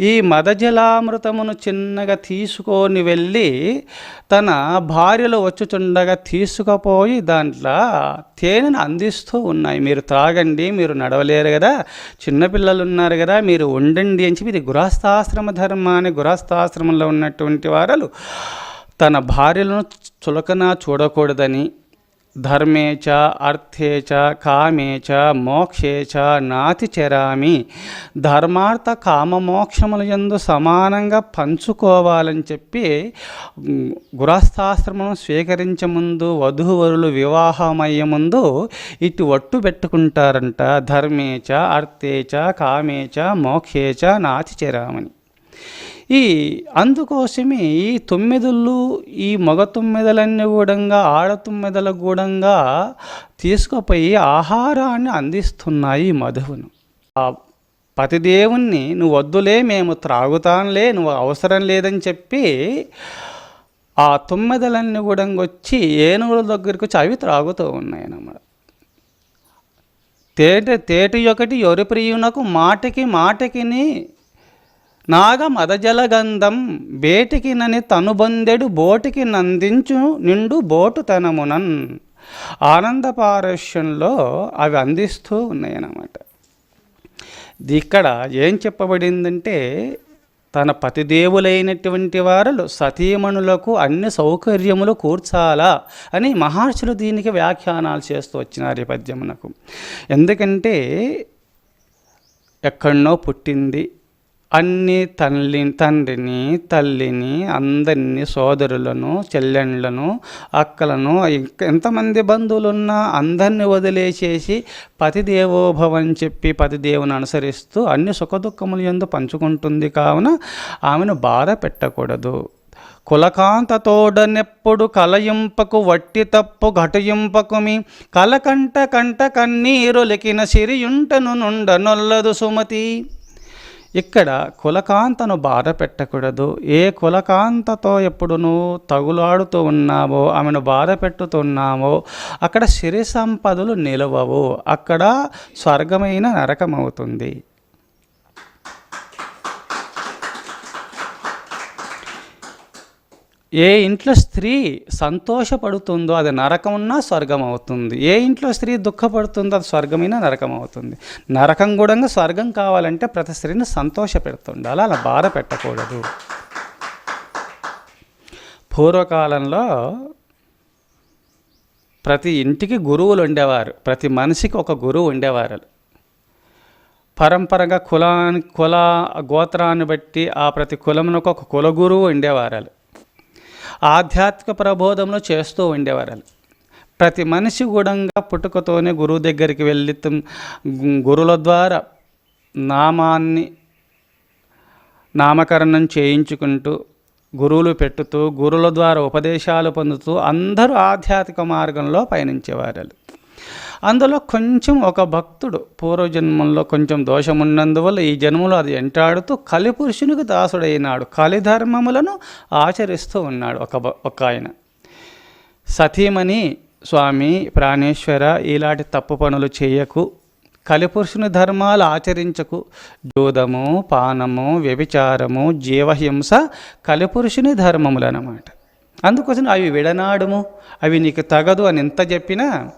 ఈ మదజలామృతమును చిన్నగా తీసుకొని వెళ్ళి తన భార్యలో వచ్చుచుండగా తీసుకుపోయి దాంట్లో తేనెను అందిస్తూ ఉన్నాయి. మీరు త్రాగండి మీరు నడవలేరు కదా చిన్నపిల్లలు ఉన్నారు కదా మీరు ఉండండి అని చెప్పి ఇది గృహస్థాశ్రమ ధర్మాన్ని గృహస్థాశ్రమంలో ఉన్నటువంటి వారు తన భార్యలను చులకన చూడకూడదని ధర్మే చ అర్థేచ మోక్షే చ నాతి చెరామి ధర్మార్థ కామ మోక్షముల యందు సమానంగా పంచుకోవాలని చెప్పి గృహస్థాశ్రమం స్వీకరించే ముందు వధూవరులు వివాహమయ్యే ముందు ఇటు ఒట్టు పెట్టుకుంటారంట. ధర్మే చ అర్థేచ కామేచ మోక్షేచ నాతి చెరామని. ఈ అందుకోసమే ఈ తొమ్మిదిళ్ళు ఈ మగ తొమ్మిదలన్నీ కూడా ఆడ తొమ్మిదలకు గూడంగా తీసుకుపోయి ఆహారాన్ని అందిస్తున్నాయి మధువును ఆ పతిదేవుణ్ణి నువ్వు వద్దులే మేము త్రాగుతానులే నువ్వు అవసరం లేదని చెప్పి ఆ తొమ్మిదలన్నీ కూడా వచ్చి ఏనుగుల దగ్గరికి వచ్చి అవి త్రాగుతూ ఉన్నాయి అన్నమాట తేట తేటి ఒకటి యొరిప్రియునకు మాటకి మాటకిని నాగ మదజలగంధం బేటికి నని తనుబందెడు బోటికి నందించు నిండు బోటుతనమునన్. ఆనంద పారస్యంలో అవి అందిస్తూ ఉన్నాయన్నమాట. ఇక్కడ ఏం చెప్పబడిందంటే తన పతిదేవులైనటువంటి వారు సతీమణులకు అన్ని సౌకర్యములు కూర్చాలా అని మహర్షులు దీనికి వ్యాఖ్యానాలు చేస్తూ వచ్చినారు ఈ పద్యమునకు. ఎందుకంటే ఎక్కడనో పుట్టింది అన్ని తల్లి తండ్రిని తల్లిని అందరినీ సోదరులను చెల్లెండ్లను అక్కలను ఇంక ఎంతమంది బంధువులున్నా అందరినీ అందరిని వదిలేసేసి పతిదేవోభవ అని చెప్పి పతిదేవుని అనుసరిస్తూ అన్ని సుఖదుఖములు ఎందు పంచుకుంటుంది కావున ఆమెను బాధ పెట్టకూడదు. కులకాంతతోడనెప్పుడు కలయింపకు వట్టి తప్పు ఘటయింపకుమి కలకంట కంట కన్నీరులకిన సిరియుంటను నుండ నొల్లదు సుమతి. ఇక్కడ కులకాంతను బాధ పెట్టకూడదు. ఏ కులకాంతతో ఎప్పుడు నువ్వు తగులాడుతూ ఉన్నావో ఆమెను బాధ పెట్టుతున్నావో అక్కడ సిరి సంపదలు నిలవవు. అక్కడ స్వర్గమైన నరకమవుతుంది. ఏ ఇంట్లో స్త్రీ సంతోషపడుతుందో అది నరకమున్నా స్వర్గం అవుతుంది ఏ ఇంట్లో స్త్రీ దుఃఖపడుతుందో అది స్వర్గమైనా నరకం అవుతుంది నరకం కూడా స్వర్గం కావాలంటే ప్రతి స్త్రీని సంతోష పెడుతుండాలి అలా బాధ పెట్టకూడదు. పూర్వకాలంలో ప్రతి ఇంటికి గురువులు ఉండేవారు. ప్రతి మనిషికి ఒక గురువు ఉండేవారు. పరంపరగా కులాన్ని కుల గోత్రాన్ని బట్టి ఆ ప్రతి కులమునకు ఒక కుల గురువు ఉండేవారు. ఆధ్యాత్మిక ప్రబోధంలో చేస్తూ ఉండేవారు ప్రతి మనిషి కూడా పుట్టుకతోనే గురువు దగ్గరికి వెళ్ళి గురుల గురువుల ద్వారా నామాన్ని నామకరణం చేయించుకుంటూ గురువులు పెట్టుతూ గురువుల ద్వారా ఉపదేశాలు పొందుతూ అందరూ ఆధ్యాత్మిక మార్గంలో పయనించేవారు అందులో కొంచెం ఒక భక్తుడు పూర్వజన్మంలో కొంచెం దోషం ఉన్నందువల్ల ఈ జన్మలో అది ఎంటాడుతూ కలిపురుషునికి దాసుడైనాడు. కలిధర్మములను ఆచరిస్తూ ఉన్నాడు ఒక ఒక ఆయన. సతీమణి స్వామి ప్రాణేశ్వర ఇలాంటి తప్పు పనులు చేయకు. కలిపురుషుని ధర్మాలు ఆచరించకు. జూదము పానము వ్యభిచారము జీవహింస కలిపురుషుని ధర్మములు అన్నమాట అందుకోసం అవి విడనాడుము. అవి నీకు తగదు అని ఎంత చెప్పినా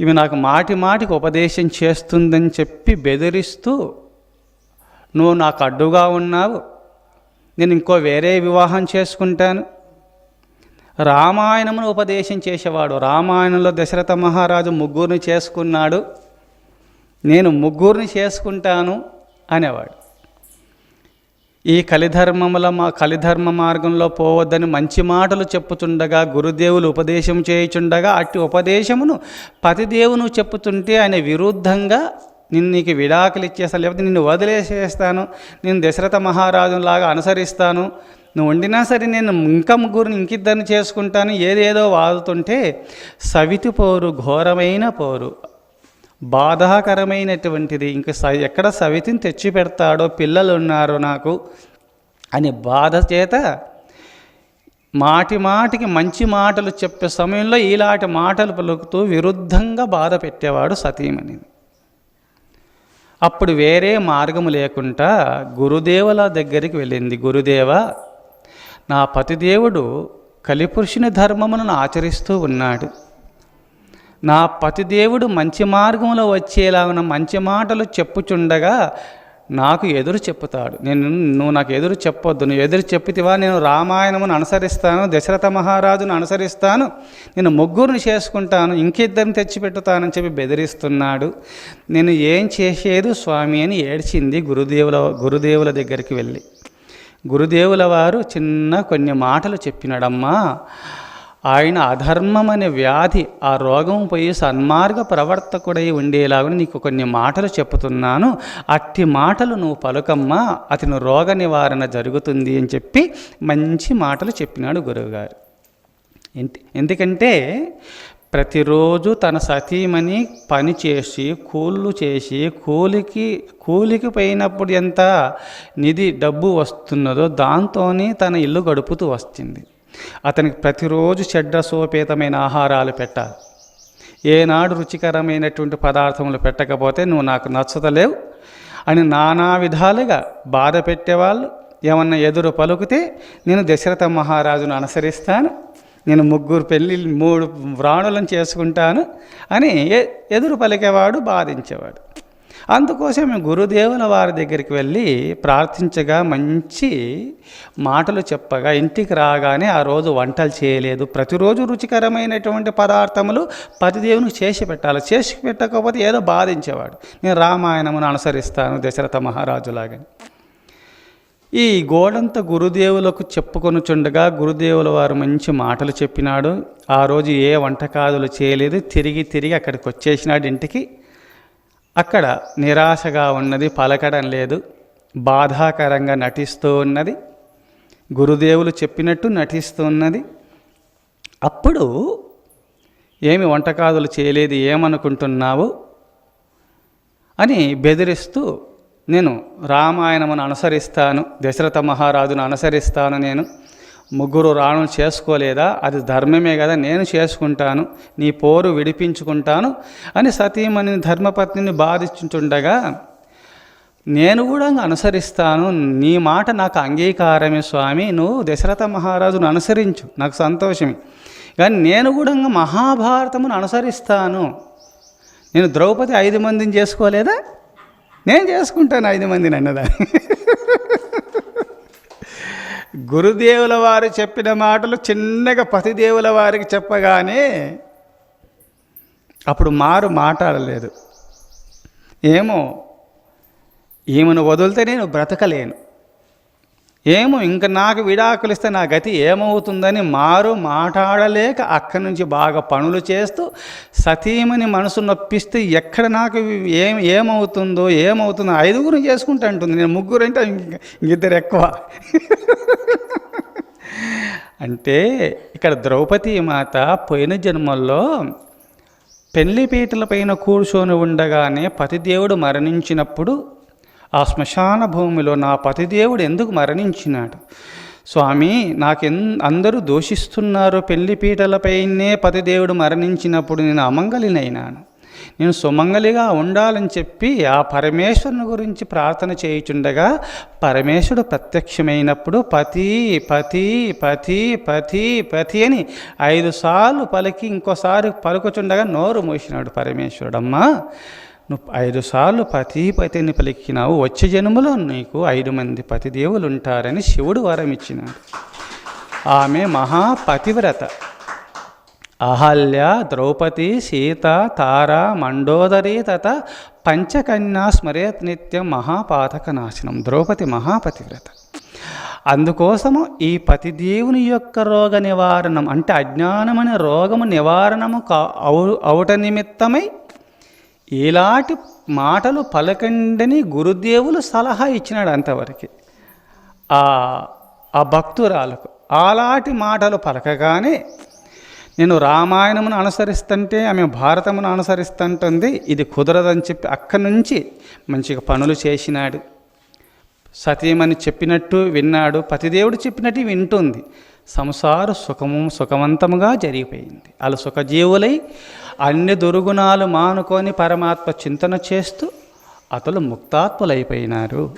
ఇవి నాకు మాటి మాటికి ఉపదేశం చేస్తుందని చెప్పి బెదిరిస్తూ నువ్వు నాకు అడ్డుగా ఉన్నావు. నేను ఇంకో వేరే వివాహం చేసుకుంటాను. రామాయణమును ఉపదేశం చేసేవాడు. రామాయణంలో దశరథ మహారాజు ముగ్గురిని చేసుకున్నాడు. నేను ముగ్గురిని చేసుకుంటాను అనేవాడు. ఈ కలిధర్మముల మా కలిధర్మ మార్గంలో పోవద్దని మంచి మాటలు చెప్పుచుండగా గురుదేవులు ఉపదేశం చేయుచుండగా అట్టి ఉపదేశమును పతిదేవును చెప్పుతుంటే ఆయన విరుద్ధంగా నిన్ను నీకు విడాకులు ఇచ్చేస్తాను లేకపోతే నిన్ను వదిలేసేస్తాను నేను దశరథ మహారాజులాగా అనుసరిస్తాను నువ్వు వండినా సరే నేను ఇంకా ముగ్గురిని ఇంకిద్దరిని చేసుకుంటాను ఏదేదో వాదుతుంటే సవితి పోరు ఘోరమైన పోరు. బాధాకరమైనటువంటిది. ఇంక స ఎక్కడ సవితిని తెచ్చి పెడతాడో పిల్లలు ఉన్నారు నాకు అని బాధ చేత మాటి మాటికి మంచి మాటలు చెప్పే సమయంలో ఇలాంటి మాటలు పలుకుతూ విరుద్ధంగా బాధ పెట్టేవాడు సతీమణి అప్పుడు వేరే మార్గము లేకుండా గురుదేవుల దగ్గరికి వెళ్ళింది. గురుదేవ నా పతిదేవుడు కలిపురుషుని ధర్మమును ఆచరిస్తూ ఉన్నాడు. నా పతిదేవుడు మంచి మార్గంలో వచ్చేలాగున మంచి మాటలు చెప్పుచుండగా నాకు ఎదురు చెప్పుతాడు. నేను నువ్వు నాకు ఎదురు చెప్పొద్దు. నువ్వు ఎదురు చెప్పితివా నేను రామాయణమును అనుసరిస్తాను దశరథ మహారాజును అనుసరిస్తాను నేను ముగ్గురిని చేసుకుంటాను ఇంకిద్దరిని తెచ్చిపెట్టుతానని చెప్పి బెదిరిస్తున్నాడు. నేను ఏం చేసేది స్వామి అని ఏడ్చింది గురుదేవుల గురుదేవుల దగ్గరికి వెళ్ళి. గురుదేవుల వారు చిన్న కొన్ని మాటలు చెప్పినాడమ్మా ఆయన అధర్మం అనే వ్యాధి ఆ రోగం పోయి సన్మార్గ ప్రవర్తకుడై ఉండేలాగా నీకు కొన్ని మాటలు చెప్తున్నాను అట్టి మాటలు నువ్వు పలుకమ్మా అతని రోగ నివారణ జరుగుతుంది అని చెప్పి మంచి మాటలు చెప్పినాడు గురువుగారు. ఎందుకంటే ప్రతిరోజు తన సతీమణి పని చేసి కూళ్ళు చేసి కూలికి కూలికి పోయినప్పుడు ఎంత నిధి డబ్బు వస్తున్నదో దాంతోనే తన ఇల్లు గడుపుతూ వస్తుంది. అతనికి ప్రతిరోజు చెడ్డ సోపేతమైన ఆహారాలు పెట్టాలి ఏనాడు రుచికరమైనటువంటి పదార్థములు పెట్టకపోతే నువ్వు నాకు నచ్చతలేవు అని నానా విధాలుగా బాధ పెట్టేవాళ్ళు. ఏమన్నా ఎదురు పలుకుతే నేను దశరథ మహారాజును అనుసరిస్తాను. నేను ముగ్గురు పెళ్ళి మూడు వ్రాణులను చేసుకుంటాను అని ఎ- ఎదురు పలికేవాడు బాధించేవాడు. అందుకోసం మేము గురుదేవుల వారి దగ్గరికి వెళ్ళి ప్రార్థించగా మంచి మాటలు చెప్పగా ఇంటికి రాగానే ఆ రోజు వంటలు చేయలేదు. ప్రతిరోజు రుచికరమైనటువంటి పదార్థములు పతిదేవునికి చేసి పెట్టాలి. చేసి పెట్టకపోతే ఏదో బాధించేవాడు. నేను రామాయణమును అనుసరిస్తాను దశరథ మహారాజులాగని ఈ గోడంత గురుదేవులకు చెప్పుకొనుచుండగా గురుదేవుల వారు మంచి మాటలు చెప్పినాడు. ఆ రోజు ఏ వంటకాదులు చేయలేదు. తిరిగి తిరిగి అక్కడికి వచ్చేసినాడు ఇంటికి. అక్కడ నిరాశగా ఉన్నది పలకడం లేదు బాధాకరంగా నటిస్తూ ఉన్నది గురుదేవులు చెప్పినట్టు నటిస్తూ ఉన్నది. అప్పుడు ఏమి వంటకాదులు చేయలేదు ఏమనుకుంటున్నావు అని బెదిరిస్తూ నేను రామాయణమును అనుసరిస్తాను దశరథ మహారాజును అనుసరిస్తాను నేను ముగ్గురు రాణులు చేసుకోలేదా? అది ధర్మమే కదా నేను చేసుకుంటాను నీ పోరు విడిపించుకుంటాను అని సతీమణి ధర్మపత్నిని బాధించుంటుండగా నేను కూడా అనుసరిస్తాను నీ మాట నాకు అంగీకారమే స్వామి నువ్వు దశరథ మహారాజును అనుసరించు నాకు సంతోషమే. కానీ నేను కూడా మహాభారతమును అనుసరిస్తాను. నేను ద్రౌపది ఐదు మందిని చేసుకోలేదా? నేను చేసుకుంటాను ఐదు మందిని అన్నదా? గురుదేవుల వారు చెప్పిన మాటలు చిన్నగా పతిదేవుల వారికి చెప్పగానే అప్పుడు మారు మాట్లాడలేదు. ఏమో ఈమెను వదిలితే నేను బ్రతకలేను. ఏమో ఇంక నాకు విడాకులిస్తే నా గతి ఏమవుతుందని మారు మాట్లాడలేక అక్కడి నుంచి బాగా పనులు చేస్తూ సతీమని మనసు నొప్పిస్తే ఎక్కడ నాకు ఏం ఏమవుతుందో ఏమవుతుందో ఐదుగురు చేసుకుంటా అంటుంది. నేను ముగ్గురు అంటే ఇంక- ఇద్దరు ఎక్కువ. అంటే ఇక్కడ ద్రౌపది మాత పోయిన జన్మల్లో పెళ్ళిపీటల పైన కూర్చొని ఉండగానే పతిదేవుడు మరణించినప్పుడు ఆ శ్మశాన భూమిలో నా పతిదేవుడు ఎందుకు మరణించినాడు? స్వామి నాకెన్ అందరూ దూషిస్తున్నారు పెళ్ళిపీటలపైనే పతిదేవుడు మరణించినప్పుడు నేను అమంగలినైనాను నేను సుమంగలిగా ఉండాలని చెప్పి ఆ పరమేశ్వరుని గురించి ప్రార్థన చేయుచుండగా పరమేశ్వరుడు ప్రత్యక్షమైనప్పుడు పతి పతి పతి పతి పతి అని ఐదు సార్లు పలికి ఇంకోసారి పలుకుచుండగా నోరు మూసినాడు పరమేశ్వరుడమ్మా. నువ్వు ఐదు సార్లు పతి పతిని పలికినావు. వచ్చే జన్మలో నీకు ఐదు మంది పతిదేవులు ఉంటారని శివుడు వరం ఇచ్చినాడు ఆమె మహాపతివ్రత. అహల్య ద్రౌపది సీత తార మండోదరి తత పంచకన్యా స్మరేత్ నిత్యం మహాపాతక నాశనం ద్రౌపది మహాపతివ్రత. అందుకోసము ఈ పతిదేవుని యొక్క రోగ నివారణం అంటే అజ్ఞానమనే రోగము నివారణము కా అవు అవుట నిమిత్తమై ఇలాంటి మాటలు పలకండని గురుదేవులు సలహా ఇచ్చినాడు అంతవరకు. ఆ ఆ భక్తురాలకు. అలాంటి మాటలు పలకగానే నేను రామాయణమును అనుసరిస్తుంటే ఆమె భారతమును అనుసరిస్తుంటుంది ఇది కుదరదని చెప్పి అక్కడి నుంచి మంచిగా పనులు చేసినాడు. సతీమని చెప్పినట్టు విన్నాడు పతిదేవుడు చెప్పినట్టు వింటుంది. సంసార సుఖము సుఖవంతముగా జరిగిపోయింది. వాళ్ళు సుఖజీవులై అన్ని దుర్గుణాలు మానుకొని పరమాత్మ చింతన చేస్తూ అతలు ముక్తాత్ములైపోయినారు.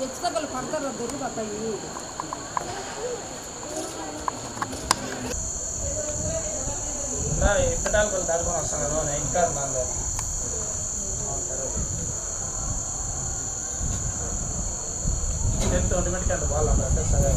వెచ్చగలు పడతారు దొరుకుతాయి ఇప్పటాలు దాడుకొని వస్తాను కదా ఇంకా బాగా టెన్త్ ఆటోమేటిక్ అంత బాగా సరే